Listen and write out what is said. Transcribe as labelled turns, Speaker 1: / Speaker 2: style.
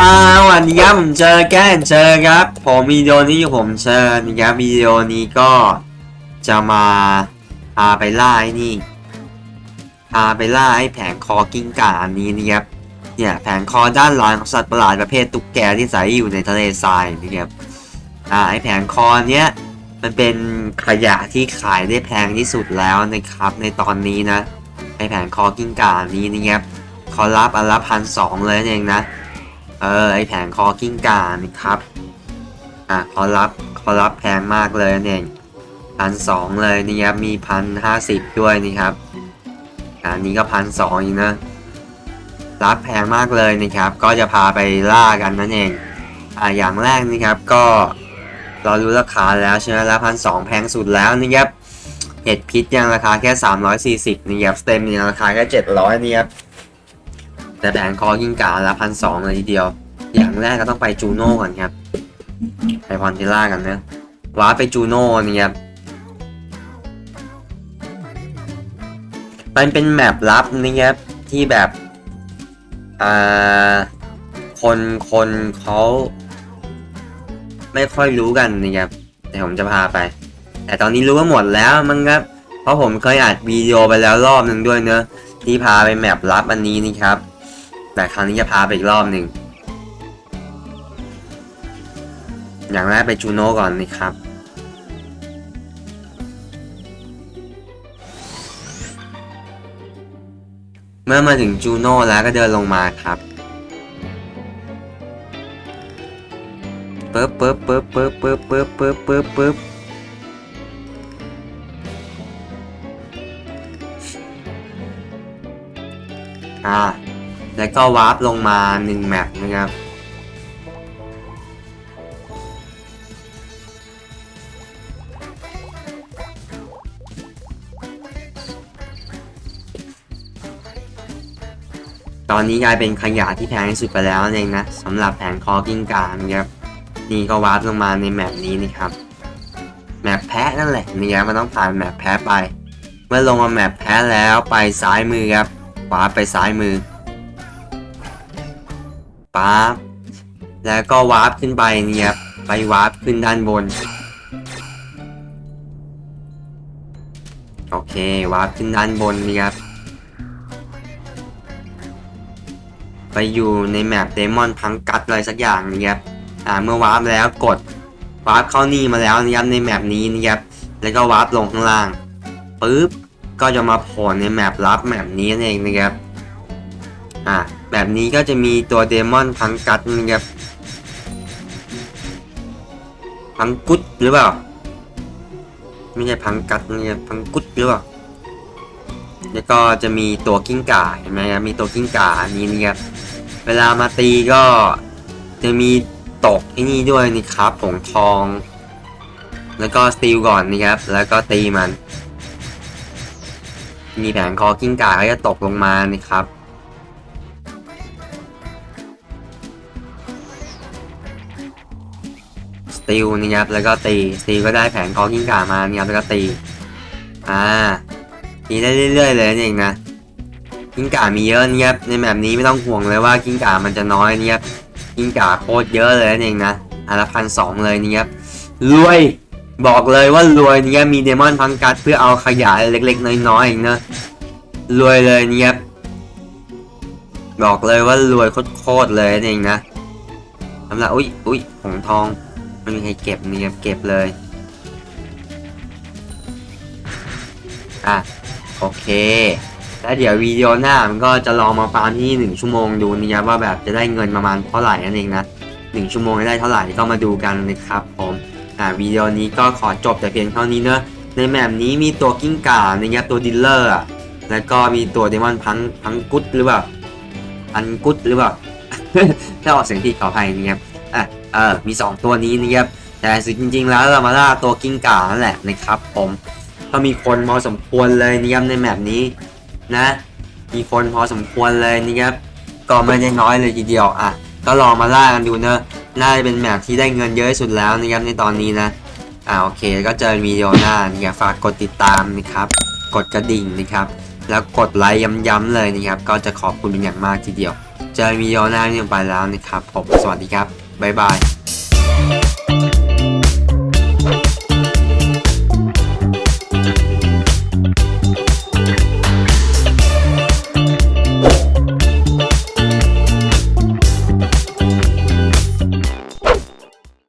Speaker 1: สวัสดีครับผมเจอแก้นเจอครับ ผมวิดีโอนี้ผมเชิญนะครับวิดีโอนี้ก็จะมาพาไปล่าไอ้นี่พาไปล่าไอ้แผงคอกิ้งก่าอันนี้นะครับเนี่ยแผงคอด้านหลังของสัตว์ประหลาดประเภทตุ๊กแกที่ใส่อยู่ในทะเลทรายนะครับอ่าไอ้แผงคอเนี้ยมันเป็นขยะที่ขายได้แพงที่สุดแล้วนะครับในตอนนี้นะไอ้แผงคอกิ้งก่าอันนี้นะครับเขารับอันละพันสองเลยนั่นเองนะ เออไอแผงคอกิ้งก่านี่ครับ อะขารับขารับแพงมากเลยนั่นเองพันสองเลยนี่ครับมีพันห้าสิบด้วยนี่ครับอันนี้ก็พันสองอีกนะรับแพงมากเลยนะครับ ก็จะพาไปล่ากันนั่นเองอ่าอย่างแรกนี่ครับก็เรารู้ราคาแล้วใช่ไหมแล้วพันสองแพงสุดแล้วนี่ครับเห็ดพิษยังราคาแค่สามร้อยสี่สิบนี่ครับสเต็มยังราคาแค่เจ็ดร้อยนี่ครับ แต่แผงคอกิ้งก่าละพันสองเลยทีเดียว อย่างแรกก็ต้องไปจูโน่ก่อนครับ ไปพอนทิล่ากันนะว้าไปจูโน่นี่ครับมันเป็นแมปลับนี่ครับที่แบบอ่าคนคนเขาไม่ค่อยรู้กันนะครับแต่ผมจะพาไป แต่ตอนนี้รู้ว่าหมดแล้วมั้งครับ เพราะผมเคยอัดวิดีโอไปแล้วรอบหนึ่งด้วยเนอะที่พาไปแมปลับอันนี้นี่ครับ แต่ครั้งนี้จะพาไปอีกรอบหนึ่ง อย่างแรกไปจูโน่ก่อนนะครับเมื่อมาถึงจูโน่แล้วก็เดินลงมาครับปึ๊บปึ๊บปึ๊บปึ๊บปึ๊บปึ๊บปึ๊บปึ๊บปึ๊บอ่า แล้วก็วาร์ปลงมา1แมปนะครับ ตอนนี้กลายเป็นขยะที่แพงที่สุดไปแล้วเองนะสำหรับแผงคอกิ้งกานะครับ นี่ก็วาร์ปลงมาในแมปนี้นี่ครับแมปแพะนั่นแหละนี่ครับมันต้องผ่านแมปแพะไป เมื่อลงมาแมปแพะแล้วไปซ้ายมือครับขวาไปซ้ายมือ ปั๊บแล้วก็วาร์ปขึ้นไปเนี่ยครับไปวาร์ปขึ้นด้านบน โอเควาร์ปขึ้นด้านบนนี่ครับไปอยู่ในแมปเดมอนพังกัดอะไรสักอย่างนี่ครับอ่าเมื่อวาร์ปแล้วกดวาร์ปเข้านี่มาแล้วนะครับในแมปนี้นะครับแล้วก็วาร์ปลงข้างล่างปุ๊บก็จะมาโผล่ในแมปลับแมปนี้นั่นเองนะครับอ่า แบบนี้ก็จะมีตัวเดมอนพังกัดนะครับพังกุดหรือเปล่า ไม่ใช่พังกัดนะครับพังกุดหรือเปล่าแล้วก็จะมีตัวกิ้งก่าเห็นไหมครับมีตัวกิ้งก่าอันนี้นะครับเวลามาตีก็จะมีตกไอ้นี่ด้วยนี่ครับผงทอง แล้วก็สตีลก่อนนะครับ แล้วก็ตีมัน มีแผงคอกิ้งก่าก็จะตกลงมานี่ครับ ติลนะครับแล้วก็ตีสตีก็ได้แผงคอกิ้งก่ามานะครับแล้วก็ตีอ่าตีได้เรื่อยๆเลยนี่เองนะกิ้งก่ามีเยอะนะครับในแบบนี้ไม่ต้องห่วงเลยว่ากิ้งก่ามันจะน้อยนะครับกิ้งก่าโคตรเยอะเลยนี่เองนะอันละพันสองเลยนะครับรวยบอกเลยว่ารวยนะครับมีเดมอนพังกัดเพื่อเอาขยะเล็ก ๆ น้อยๆเองนะรวยเลยนะครับอกเลยว่ารวยโคตรๆเลยนี่เองนะสำหรับอุ้ยอุ้ยผงทอง ไม่มีใครเก็บนี่ครับเก็บเลย อะ โอเค แล้วเดี๋ยววิดีโอหน้ามันก็จะลองมาฟาร์มที่1ชั่วโมงดูนะครับว่าแบบจะได้เงินประมาณเท่าไหร่นั่นเองนะ1ชั่วโมงได้เท่าไหร่ก็มาดูกันนะครับผมอ่าวิดีโอนี้ก็ขอจบแต่เพียงเท่านี้เนอะในแมปนี้มีตัวกิ้งก่านะครับตัวดิลเลอร์แล้วก็มีตัวเดมอนพังพังกุดหรือเปล่าพันกุดหรือเปล่าถ้าออกเสียงผิดขออภัยนะครับอะ เออมี 2 ตัวนี้นะครับแต่จริง ๆ แล้วเรามาล่าตัวกิ้งก่านั่นแหละนะครับ ผมก็มีคนพอสมควรเลยนะครับในแมปนี้นะ มีคนพอสมควรเลยนะครับก็ไม่ได้น้อยเลยทีเดียวอะก็ลองมาล่ากันดูเนอะน่าจะเป็นแมปที่ได้เงินเยอะที่สุดแล้วนะครับในตอนนี้นะอ่าโอเคก็เจอวิดีโอหน้านะครับฝากกดติดตามนะครับ กดกระดิ่งนะครับ แล้วกดไลค์ย้ำๆเลยนะครับ ก็จะขอบคุณเป็นอย่างมากทีเดียว เจอกันวิดีโอหน้านี่ไปแล้วนะครับผมสวัสดีครับ บ๊ายบาย